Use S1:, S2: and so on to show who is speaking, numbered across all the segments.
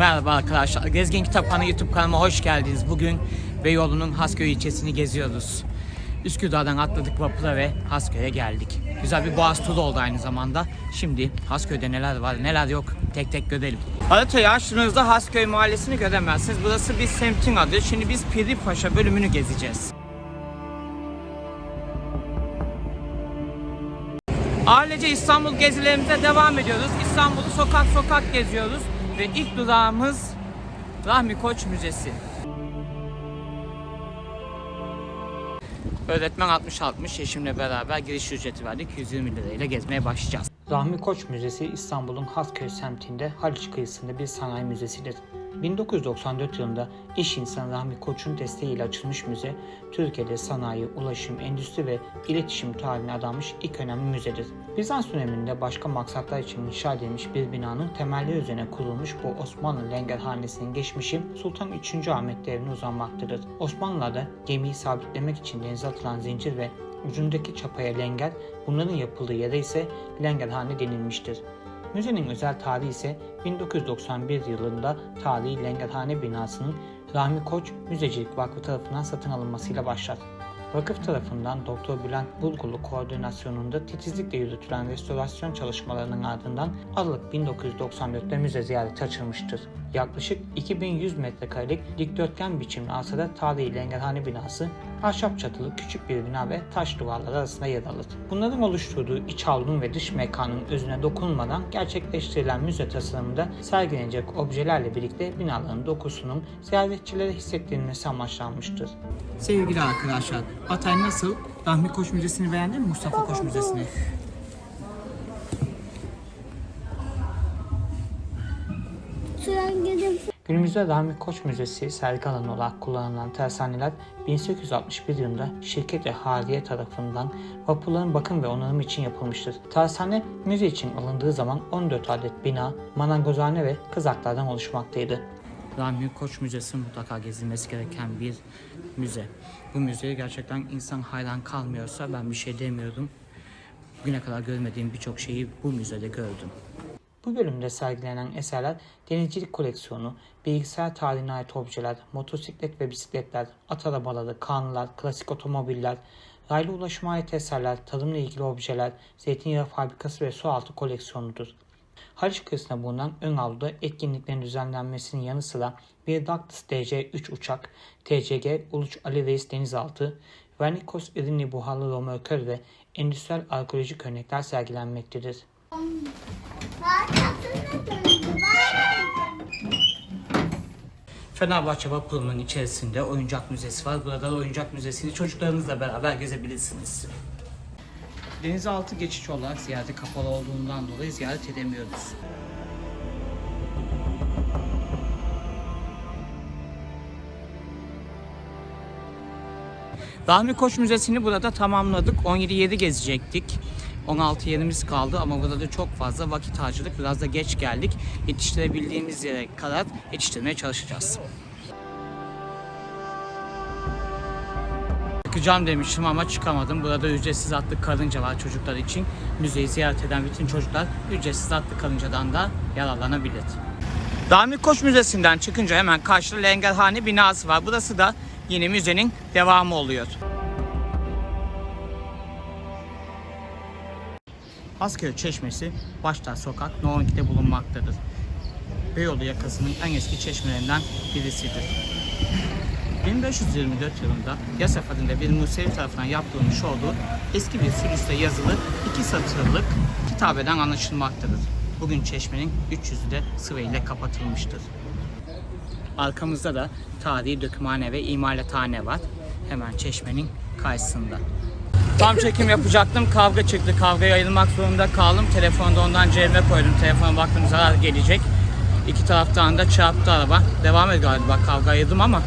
S1: Merhaba arkadaşlar. Gezgin Kitaphanı YouTube kanalıma hoş geldiniz. Bugün Beyoğlu'nun Hasköy ilçesini geziyoruz. Üsküdar'dan atladık vapura ve Hasköy'e geldik. Güzel bir boğaz turu oldu aynı zamanda. Şimdi Hasköy'de neler var neler yok tek tek görelim. Haritayı açtığınızda Hasköy mahallesini göremezsiniz. Burası bir semtin adı. Şimdi biz Piri Paşa bölümünü gezeceğiz. Ailece İstanbul gezilerimize devam ediyoruz. İstanbul'u sokak sokak geziyoruz. Ve ilk durağımız Rahmi Koç Müzesi. Öğretmen 60-60 eşimle beraber giriş ücreti verdik. 120 lirayla gezmeye başlayacağız. Rahmi Koç Müzesi İstanbul'un Hasköy semtinde Haliç kıyısında bir sanayi müzesidir. 1994 yılında iş insanı Rahmi Koç'un desteğiyle açılmış müze, Türkiye'de sanayi, ulaşım, endüstri ve iletişim tarihine adanmış ilk önemli müzedir. Bizans döneminde başka maksatlar için inşa edilmiş bir binanın temelleri üzerine kurulmuş bu Osmanlı lengerhanesinin geçmişi Sultan 3. Ahmet devrine uzanmaktadır. Osmanlılar'da gemiyi sabitlemek için denize atılan zincir ve ucundaki çapaya lenger, bunların yapıldığı yere ise lengerhane denilmiştir. Müzenin özel tarihi ise 1991 yılında tarihi Lengerhane binasının Rahmi Koç Müzecilik Vakfı tarafından satın alınmasıyla başlar. Vakıf tarafından Doktor Bülent Bulgulu koordinasyonunda titizlikle yürütülen restorasyon çalışmalarının ardından Aralık 1994'te müze ziyareti açılmıştır. Yaklaşık 2100 metrekarelik dikdörtgen biçimli arsada tarihi Lengerhane binası, ahşap çatılı küçük bir bina ve taş duvarlar arasında yer alır. Bunların oluşturduğu iç avlunun ve dış mekanın özüne dokunmadan gerçekleştirilen müze tasarımında sergilenecek objelerle birlikte binaların dokusunun ziyaretçilere hissettirilmesi amaçlanmıştır. Sevgili arkadaşlar, Hatay nasıl? Rahmi Koç Müzesi'ni beğendin mi Mustafa Koç Müzesi'ni? Günümüzde Rahmi Koç Müzesi sergi alanı olarak kullanılan tersaneler 1861 yılında şirket ve haliye tarafından vapurların bakım ve onarımı için yapılmıştır. Tersane müze için alındığı zaman 14 adet bina, marangozhane ve kızaklardan oluşmaktaydı. Rahmi Koç Müzesi mutlaka gezilmesi gereken bir müze. Bu müzeye gerçekten insan hayran kalmıyorsa ben bir şey demiyordum. Bugüne kadar görmediğim birçok şeyi bu müzede gördüm. Bu bölümde sergilenen eserler denizcilik koleksiyonu, bilgisayar tarihine ait objeler, motosiklet ve bisikletler, at arabaları, kanlılar, klasik otomobiller, raylı ulaşıma ait eserler, tarımla ilgili objeler, zeytinyağı fabrikası ve sualtı koleksiyonudur. Haliç kıyısında bulunan ön avluda etkinliklerin düzenlenmesinin yanı sıra bir Douglas DC-3 uçak, TCG Uluç Ali Reis denizaltı, Vernikos İrinli buharlı romörkör ve endüstriyel arkeolojik örnekler sergilenmektedir. Fenerbahçe Vapur'un içerisinde oyuncak müzesi var. Burada da oyuncak müzesini çocuklarınızla beraber gezebilirsiniz. Denizaltı geçiş olarak ziyarete kapalı olduğundan dolayı ziyaret edemiyoruz. Rahmi Koç Müzesi'ni burada tamamladık. 17 yeri gezecektik. 16 yerimiz kaldı ama burada da çok fazla vakit harcadık. Biraz da geç geldik. Yetiştirebildiğimiz yere kadar yetiştirmeye çalışacağız. Çıkacağım demiştim ama çıkamadım. Burada ücretsiz atlı karınca var çocuklar için. Müzeyi ziyaret eden bütün çocuklar ücretsiz atlı karıncadan da yararlanabilir. Rahmi Koç Müzesi'nden çıkınca hemen karşıda Lengerhane binası var. Burası da yine müzenin devamı oluyor. Hasköy Çeşmesi Başlar Sokak No 12'de bulunmaktadır. Beyoğlu yakasının en eski çeşmelerinden birisidir. 1524 yılında Yasaf adında bir Musevi tarafından yaptırılmış olduğu eski bir sülüste yazılı iki satırlık kitabeden anlaşılmaktadır. Bugün çeşmenin 300'ü de sıvı ile kapatılmıştır. Arkamızda da tarihi dökümhane ve imalathane var. Hemen çeşmenin karşısında. Tam çekim yapacaktım. Kavga çıktı. Kavgaya ayrılmak zorunda kaldım. Telefonda ondan cebime koydum. Telefona baktım zarar gelecek. İki taraftan da çarptı araba. Devam ediyor galiba. Kavga ayırdım ama.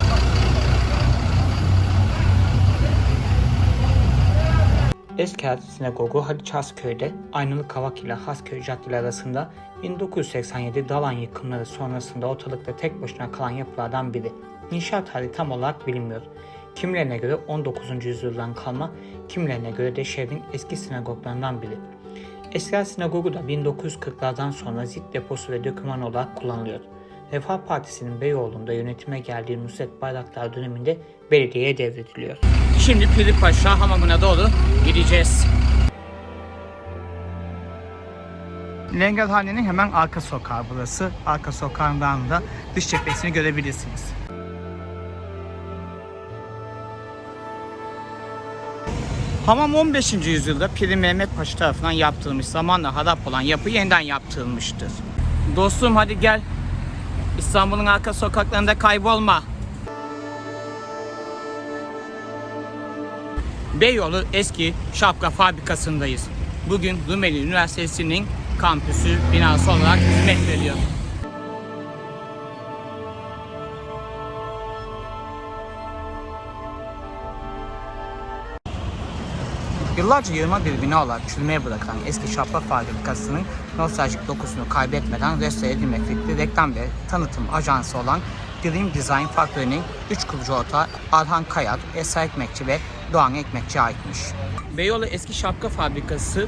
S1: Esker Sinagogu Haliç Hasköy'de Aynalı Kavak ile Hasköy caddeleri arasında 1987 Dalan yıkımları sonrasında ortalıkta tek başına kalan yapılardan biri. İnşaat tarihi tam olarak bilinmiyor. Kimilerine göre 19. yüzyıldan kalma, kimilerine göre de şehrin eski sinagoglarından biri. Esker Sinagogu da 1940'lardan sonra zit deposu ve döküman olarak kullanılıyor. Refah Partisi'nin Beyoğlu'nda yönetime geldiği Nusret Bayraktar döneminde belediyeye devrediliyor. Şimdi Pirikpaşa hamamına doğru gideceğiz. Lengelhane'nin hemen arka sokağı burası. Arka sokağından da dış cephesini görebilirsiniz. Hamam 15. yüzyılda Piri Mehmet Paşa tarafından yaptırılmış. Zamanla harap olan yapı yeniden yaptırılmıştır. Dostum hadi gel. İstanbul'un arka sokaklarında kaybolma. Beyoğlu eski şapka fabrikasındayız. Bugün Rumeli Üniversitesi'nin kampüsü binası olarak hizmet veriyor. Yıllarca yığılma bir bina olarak çürümeye bırakılan eski şapka fabrikasının nostaljik dokusunu kaybetmeden restore edilmek fikri reklam ve tanıtım ajansı olan Dream Design Factory'nin 3 kurucu ortağı Arhan Kayat, Esra Ekmekçi ve Doğan Ekmekçi aitmiş. Beyoğlu eski şapka fabrikası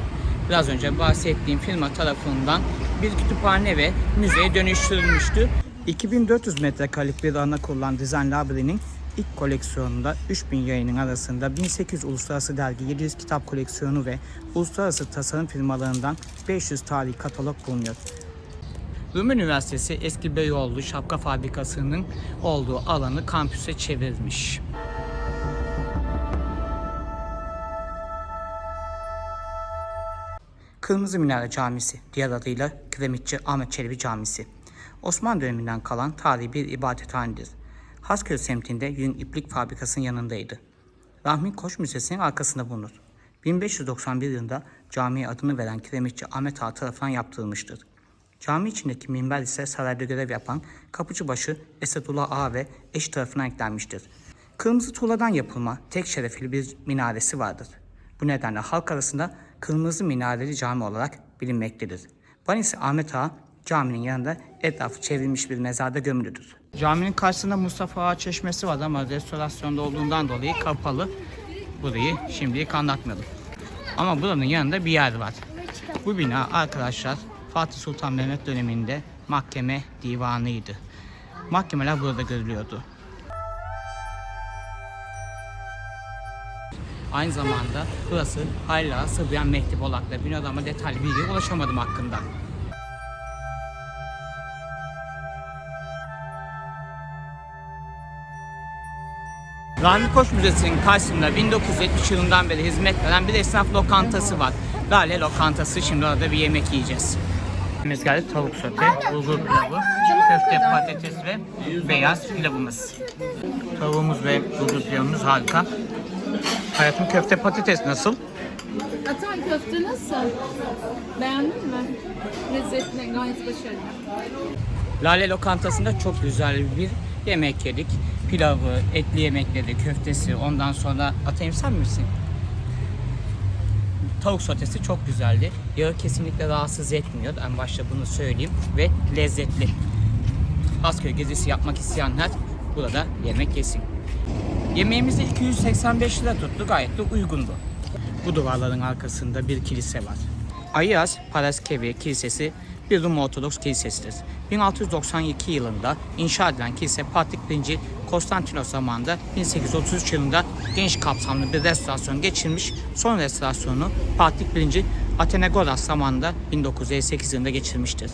S1: biraz önce bahsettiğim firma tarafından bir kütüphane ve müzeye dönüştürülmüştü. 2400 metrekarelik bir alana kurulan Design Library'nin ilk koleksiyonunda 3000 yayının arasında 1800 uluslararası dergi, 700 kitap koleksiyonu ve uluslararası tasarım firmalarından 500 tarihi katalog bulunuyor. Rumeli Üniversitesi eski Beyoğlu şapka fabrikasının olduğu alanı kampüse çevirmiş. Kırmızı Minare Camisi, diğer adıyla Kiremitçi Ahmet Çelebi Camisi. Osmanlı döneminden kalan tarihi bir ibadethanedir. Hasköy semtinde yün iplik fabrikasının yanındaydı. Rahmi Koç Müzesi'nin arkasında bulunur. 1591 yılında camiye adını veren Kiremitçi Ahmet Ağa tarafından yaptırılmıştır. Cami içindeki minber ise sarayda görev yapan Kapıcıbaşı Esadullah Ağa ve eşi tarafından eklenmiştir. Kırmızı tuğladan yapılma tek şerefli bir minaresi vardır. Bu nedenle halk arasında Kırmızı Minareli Cami olarak bilinmektedir. Banisi Ahmet Ağa caminin yanında etrafı çevrilmiş bir mezarda gömülüdür. Caminin karşısında Mustafa Ağa Çeşmesi var ama restorasyonda olduğundan dolayı kapalı. Burayı şimdilik anlatmadım. Ama buranın yanında bir yer var. Bu bina arkadaşlar Fatih Sultan Mehmet döneminde mahkeme divanıydı. Mahkemeler burada görülüyordu. Aynı zamanda burası hala Sıbyan Mehdi Bolak'ta binadı ama detaylı bilgiye ulaşamadım hakkında. Rahmi Koç Müzesi'nin karşısında 1970 yılından beri hizmet veren bir esnaf lokantası var. Lale Lokantası. Şimdi orada bir yemek yiyeceğiz. Biz geldik tavuk sote, bulgur pilavı, köfte, patates ve beyaz pilavımız. Tavuğumuz ve bulgur pilavımız harika. Hayatım köfte patates nasıl?
S2: Atan köfte nasıl? Beğendin mi? Lezzetli, gayet başarılı.
S1: Lale Lokantası'nda çok güzel bir yemek yedik. Pilavı, etli yemekleri, köftesi, ondan sonra atayım sen misin? Tavuk sotesi çok güzeldi. Yağı kesinlikle rahatsız etmiyor. En başta bunu söyleyeyim. Ve lezzetli. Hasköy gezisi yapmak isteyenler burada yemek yesin. Yemeğimiz de 285 lira tuttu. Gayet de uygundu. Bu duvarların arkasında bir kilise var. Ayas Paraskevi Kilisesi bir Rum Ortodoks kilisesidir. 1692 yılında inşa edilen kilise Patrik I. Konstantinos zamanında 1833 yılında geniş kapsamlı bir restorasyon geçirmiş. Son restorasyonu Patrik I. Atenagoras zamanında 1958 yılında geçirmiştir.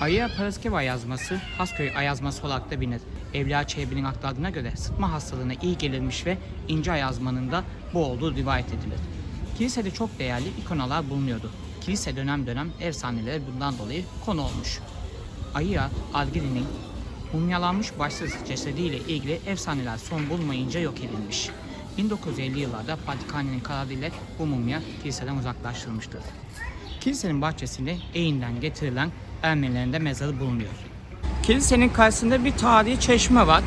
S1: Ayıya Paraskeva yazması Hasköy ayazması olarak da bilinir. Evliya Çelebi'nin aktardığına göre sıtma hastalığına iyi gelirmiş ve ince ayazmanın da bu olduğu rivayet edilir. Kilisede çok değerli ikonalar bulunuyordu. Kilise dönem dönem efsaneleri bundan dolayı konu olmuş. Ayıya Algiri'nin mumyalanmış başsız cesediyle ilgili efsaneler son bulmayınca yok edilmiş. 1950 yıllarda Patrikhane'nin kararıyla bu mumya kiliseden uzaklaştırılmıştır. Kilisenin bahçesinde eğinden getirilen Ermenilerin de mezarı bulunuyor. Kilisenin karşısında bir tarihi çeşme var.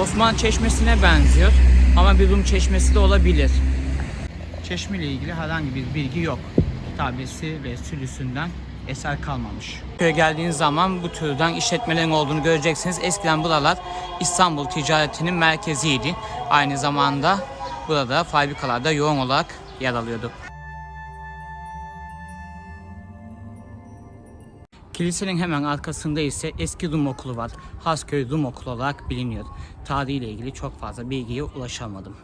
S1: Osmanlı çeşmesine benziyor ama bir Rum çeşmesi de olabilir. Çeşme ile ilgili herhangi bir bilgi yok. Kitabesi ve sülüsünden eser kalmamış. Köye geldiğiniz zaman bu türden işletmelerin olduğunu göreceksiniz. Eskiden buralar İstanbul ticaretinin merkeziydi. Aynı zamanda burada fabrikalarda yoğun olarak yer alıyordu. Kilisenin hemen arkasında ise eski Rum okulu var. Hasköy Rum okulu olarak biliniyor. Tarihiyle ilgili çok fazla bilgiye ulaşamadım.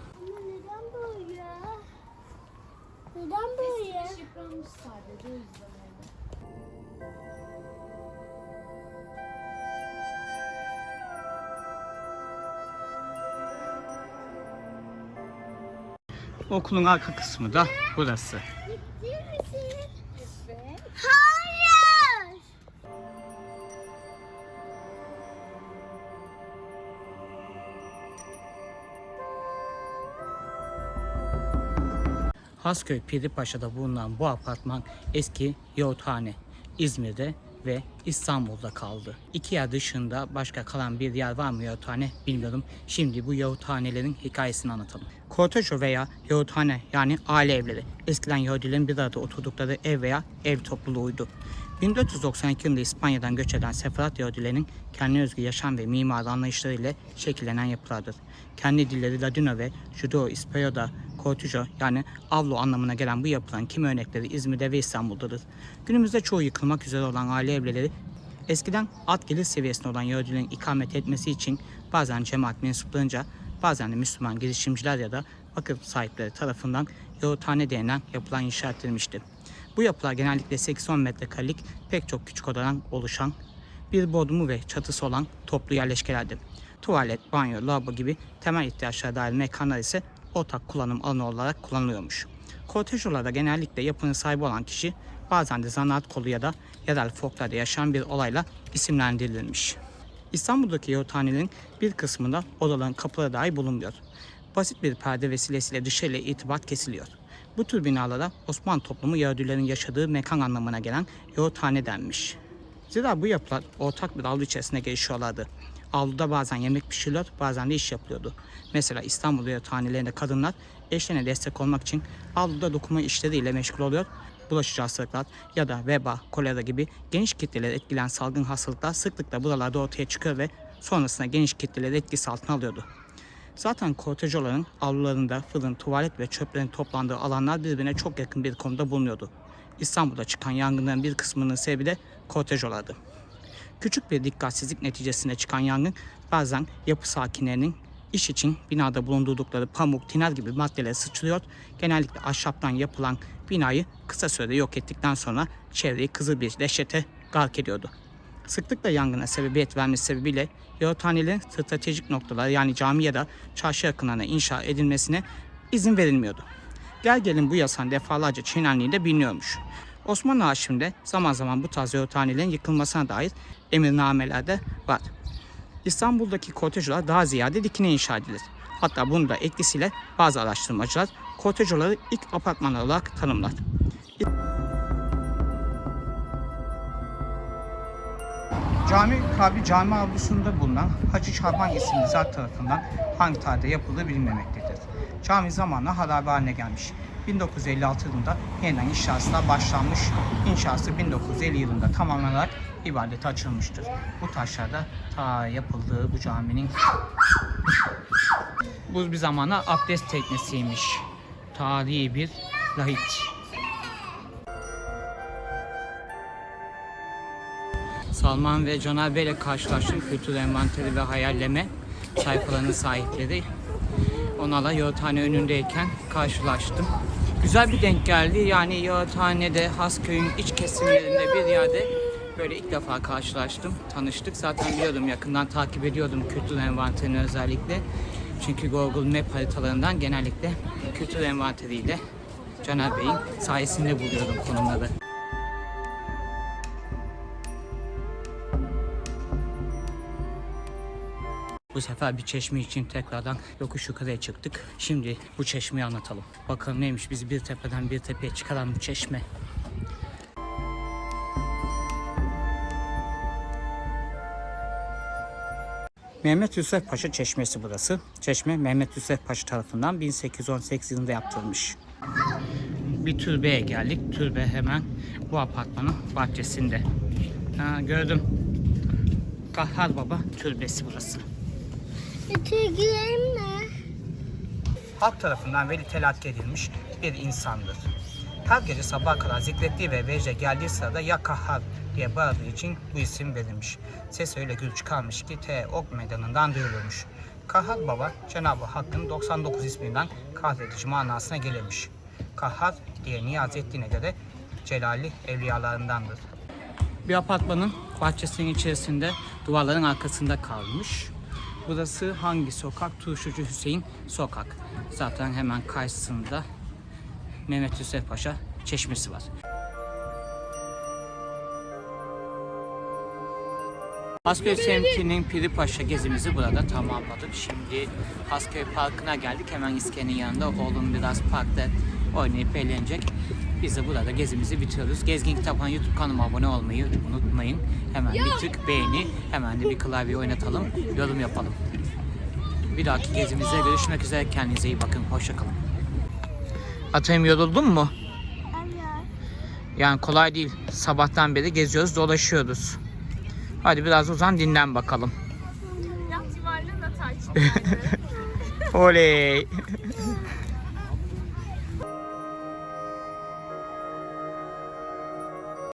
S1: Okulun arka kısmı da burası.
S3: Hayır.
S1: Hasköy Piripaşa'da bulunan bu apartman eski Yahuthane. İzmir'de ve İstanbul'da kaldı. İki yer dışında başka kalan bir yer var mı Yahuthane bilmiyorum. Şimdi bu Yahuthanelerin hikayesini anlatalım. Kortejo veya Yahuthane yani aile evleri. Eskiden Yahudilerin bir arada oturdukları ev veya ev topluluğuydu. 1492 yılında İspanya'dan göç eden Seferat Yahudilerinin kendi özgü yaşam ve mimari anlayışlarıyla şekillenen yapılardır. Kendi dilleri Ladino ve Judo-İspanyol'da Kortijo yani avlu anlamına gelen bu yapılan kimi örnekleri İzmir'de ve İstanbul'dadır. Günümüzde çoğu yıkılmak üzere olan aile evleri eskiden alt gelir seviyesinde olan Yahudilerin ikamet etmesi için bazen cemaat mensuplarınca bazen de Müslüman girişimciler ya da vakıf sahipleri tarafından Yahuthane denilen yapılan inşa edilmiştir. Bu yapılar genellikle 8-10 metrekarelik pek çok küçük odadan oluşan bir bodrumu ve çatısı olan toplu yerleşkelerdir. Tuvalet, banyo, lavabo gibi temel ihtiyaçlara dair mekanlar ise ortak kullanım alanı olarak kullanılıyormuş. Kortejolarda genellikle yapının sahibi olan kişi bazen de zanaat kolu ya da yerel folklorda yaşayan bir olayla isimlendirilmiş. İstanbul'daki yahuthanelerin bir kısmında odaların kapıları dahi bulunmuyor. Basit bir perde vesilesiyle dışarıyla irtibat kesiliyor. Bu tür binalara Osmanlı toplumu Yahudilerin yaşadığı mekan anlamına gelen yahuthane denmiş. Zira bu yapılar ortak bir avlu içerisinde gelişiyorlardı. Avluda bazen yemek pişiriliyor, bazen de iş yapılıyordu. Mesela İstanbul yatakhanelerinde kadınlar eşlerine destek olmak için avluda dokuma işleriyle meşgul oluyor. Bulaşıcı hastalıklar ya da veba, kolera gibi geniş kitleleri etkileyen salgın hastalıklar sıklıkla buralarda ortaya çıkıyor ve sonrasında geniş kitleleri etkisi altına alıyordu. Zaten kortejoların avlularında fırın, tuvalet ve çöplerin toplandığı alanlar birbirine çok yakın bir konumda bulunuyordu. İstanbul'da çıkan yangınların bir kısmının sebebi de kortejolardı. Küçük bir dikkatsizlik neticesinde çıkan yangın bazen yapı sakinlerinin iş için binada bulundurdukları pamuk, tiner gibi maddeleri sıçrıyor. Genellikle ahşaptan yapılan binayı kısa sürede yok ettikten sonra çevreyi kızıl bir dehşete gark ediyordu. Sıklıkla yangına sebebiyet vermesi sebebiyle yahutanelerin stratejik noktalar yani cami ya da çarşı yakınlarına inşa edilmesine izin verilmiyordu. Gel gelin bu yasan defalarca de biliniyormuş. Osmanlı arşivinde zaman zaman bu tarz yahutanelerin yıkılmasına dair emirnameler de var. İstanbul'daki kortejolar daha ziyade dikine inşa edilir. Hatta bunun da etkisiyle bazı araştırmacılar kortejoları ilk apartmanlar olarak tanımlar. Cami kabri cami avlusunda bulunan Hacı Şaban isimli zat tarafından hangi tarihte yapıldığı bilinmemektedir. Cami zamanla harabe haline gelmiş. 1956 yılında yeniden inşasına başlanmış. İnşası 1950 yılında tamamlanarak ibadete açılmıştır. Bu taşlarda ta yapıldığı bu caminin bu bir zamana abdest teknesiymiş. Tarihi bir lahit. Salman ve Bey ile karşılaştım. Kültür envanteri ve hayalleme sayfalarının sahipleri. Onlarla Yahuthane önündeyken karşılaştım. Güzel bir denk geldi. Yani Yahuthane'de Hasköy'ün iç kesimlerinde bir yerde böyle ilk defa karşılaştım. Tanıştık. Zaten biliyordum yakından takip ediyordum kültür envanterini özellikle. Çünkü Google Map haritalarından genellikle kültür envanteriyle Caner Bey'in sayesinde buluyordum konumları. Bu sefer bir çeşme için tekrardan yokuş yukarıya çıktık. Şimdi bu çeşmeyi anlatalım. Bakalım neymiş bizi bir tepeden bir tepeye çıkaran bu çeşme. Mehmet Yusuf Paşa Çeşmesi burası. Çeşme Mehmet Yusuf Paşa tarafından 1818 yılında yaptırılmış. Bir türbeye geldik. Türbe hemen bu apartmanın bahçesinde. Ha, gördüm. Kahhar Baba Türbesi burası.
S3: Ötekilerim ne?
S1: halk tarafından veli telakki edilmiş bir insandır. Her gece sabaha kadar zikrettiği ve vecde geldiği sırada ya kahhar diye bağırdığı için bu isim verilmiş. Ses öyle gür çıkarmış ki T Ok Meydanı'ndan duyulurmuş. Kahhar Baba Cenab-ı Hakk'ın 99 isminden kahredici manasına gelirmiş. Kahhar diye niyaz ettiğine göre Celalli evliyalarındandır. Bir apartmanın bahçesinin içerisinde duvarların arkasında kalmış. Burası hangi sokak? Turşucu Hüseyin Sokak. Zaten hemen karşısında Mehmet Yusuf Paşa çeşmesi var. Hasköy semtinin Piri Paşa gezimizi burada tamamladık. Şimdi Hasköy Parkı'na geldik. Hemen iskelenin yanında oğlum biraz parkta oynayıp eğlenecek. Biz de burada gezimizi bitiriyoruz. Gezgin Kitaphan YouTube kanalıma abone olmayı unutmayın. Hemen bir tık beğeni, hemen de bir klavye oynatalım, yorum yapalım. Bir dahaki gezimizde görüşmek üzere. Kendinize iyi bakın. Hoşçakalın. Atayım yoruldun mu?
S3: Evet.
S1: Yani kolay değil. Sabahtan beri geziyoruz, dolaşıyoruz. Hadi biraz uzan dinlen bakalım. Oley.